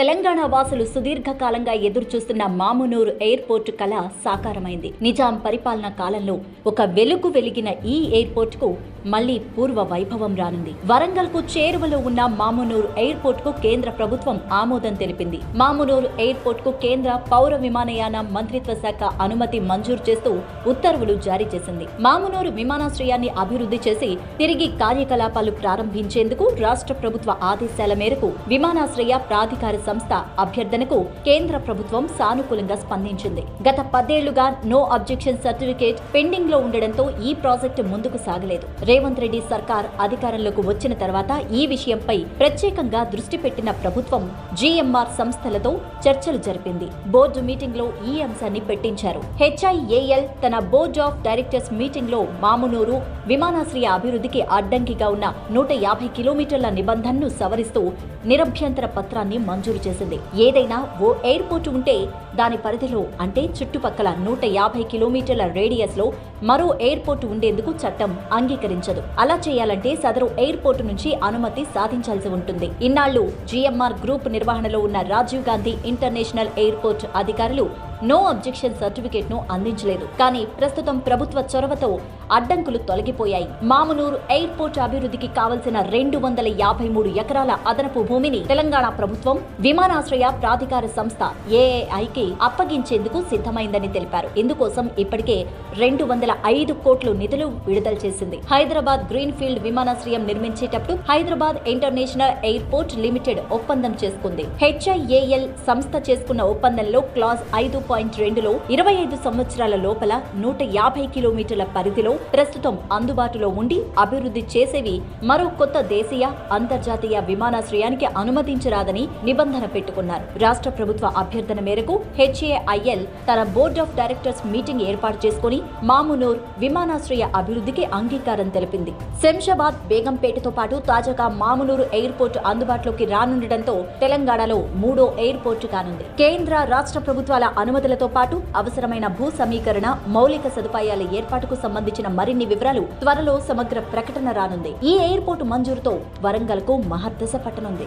తెలంగాణ వాసులు సుదీర్ఘకాలంగా ఎదురుచూస్తున్న మామునూరు ఎయిర్పోర్ట్ కళ సాకారమైంది. నిజాం పరిపాలన కాలంలో ఒక వెలుగు వెలిగిన ఈ ఎయిర్పోర్టుకు మళ్ళీ పూర్వ వైభవం రానుంది. వరంగల్కు చేరువలో ఉన్న మామునూరు ఎయిర్పోర్ట్కు కేంద్ర ప్రభుత్వం ఆమోదం తెలిపింది. మామునూరు ఎయిర్పోర్ట్కు కేంద్ర పౌర విమానయాన మంత్రిత్వ శాఖ అనుమతి మంజూరు చేస్తూ ఉత్తర్వులు జారీ చేసింది. మామునూరు విమానాశ్రయాన్ని అభివృద్ధి చేసి తిరిగి కార్యకలాపాలు ప్రారంభించేందుకు రాష్ట్ర ప్రభుత్వ ఆదేశాల మేరకు విమానాశ్రయ ప్రాధికార సంస్థ అభ్యర్థనకు కేంద్ర ప్రభుత్వం సానుకూలంగా స్పందించింది. గత పదేళ్ళుగా నో అబ్జెక్షన్ సర్టిఫికేట్ పెండింగ్లో ఉండడంతో ఈ ప్రాజెక్టు ముందుకు సాగలేదు. రేవంత్ రెడ్డి సర్కార్ అధికారంలోకి వచ్చిన తర్వాత ఈ విషయంపై ప్రత్యేకంగా దృష్టి పెట్టిన ప్రభుత్వం జీఎంఆర్ సంస్థలతో చర్చలు జరిపింది. బోర్డు మీటింగ్లో ఈ అంశాన్ని పెట్టించారు. హెచ్ఐఏఎల్ తన బోర్డ్ ఆఫ్ డైరెక్టర్స్ మీటింగ్లో మామునూరు విమానాశ్రయ అభివృద్ధికి అడ్డంకిగా ఉన్న నూట యాభై కిలోమీటర్ల నిబంధనను సవరిస్తూ నిరభ్యంతర పత్రాన్ని మంజూరు చేసింది. ఏదైనా ఓ ఎయిర్పోర్ట్ ఉంటే దాని పరిధిలో అంటే చుట్టుపక్కల నూట యాభై కిలోమీటర్ల రేడియస్లో మరో ఎయిర్పోర్ట్ ఉండేందుకు చట్టం అంగీకరించింది. అలా చేయాలంటే సదరు ఎయిర్పోర్టు నుంచి అనుమతి సాధించాల్సి ఉంటుంది. ఇన్నాళ్ళు జీఎంఆర్ గ్రూప్ నిర్వహణలో ఉన్న రాజీవ్ గాంధీ ఇంటర్నేషనల్ ఎయిర్పోర్ట్ అధికారులు నో అబ్జెక్షన్ సర్టిఫికేట్ను అందించలేదు. కానీ ప్రస్తుతం ప్రభుత్వ చొరవతో అడ్డంకులు తొలగిపోయాయి. మామునూరు ఎయిర్పోర్ట్ అభివృద్ధికి కావలసిన రెండు వందల యాభై మూడు ఎకరాల అదనపు భూమిని తెలంగాణ ప్రభుత్వం విమానాశ్రయ ప్రాధికార సంస్థ ఏఏఐకి అప్పగించేందుకు సిద్ధమైందని తెలిపారు. ఇందుకోసం ఇప్పటికే రెండు వందల ఐదు కోట్లు నిధులు విడుదల చేసింది. హైదరాబాద్ గ్రీన్ ఫీల్డ్ విమానాశ్రయం నిర్మించేటప్పుడు హైదరాబాద్ ఇంటర్నేషనల్ ఎయిర్పోర్ట్ లిమిటెడ్ ఒప్పందం చేసుకుంది. హెచ్ఐఏఎల్ సంస్థ చేసుకున్న ఒప్పందంలో క్లాజ్ ఐదు పాయింట్ రెండులో ఇరవై ఐదు సంవత్సరాల లోపల నూట యాభై కిలోమీటర్ల పరిధిలో ప్రస్తుతం అందుబాటులో ఉండి అభివృద్ధి చేసేవి మరో కొత్త దేశీయ అంతర్జాతీయ విమానాశ్రయానికి అనుమతించరాదని నిబంధన పెట్టుకున్నారు. రాష్ట్ర ప్రభుత్వ అభ్యర్థన మేరకు హెచ్ఏఐఎల్ తన బోర్డ్ ఆఫ్ డైరెక్టర్స్ మీటింగ్ ఏర్పాటు చేసుకుని మామునూర్ విమానాశ్రయ అభివృద్ధికి అంగీకారం తెలిపింది. శంషాబాద్ బేగంపేటతో పాటు తాజాగా మామునూరు ఎయిర్పోర్ట్ అందుబాటులోకి రానుండటంతో తెలంగాణలో మూడో ఎయిర్పోర్ట్ కానుంది. కేంద్ర రాష్ట్ర ప్రభుత్వాల అనుమతులతో పాటు అవసరమైన భూ సమీకరణ మౌలిక సదుపాయాల ఏర్పాటుకు సంబంధించిన మరిన్ని వివరాలు త్వరలో సమగ్ర ప్రకటన రానుంది. ఈ ఎయిర్పోర్టు మంజూరుతో వరంగల్కు పట్టనుంది.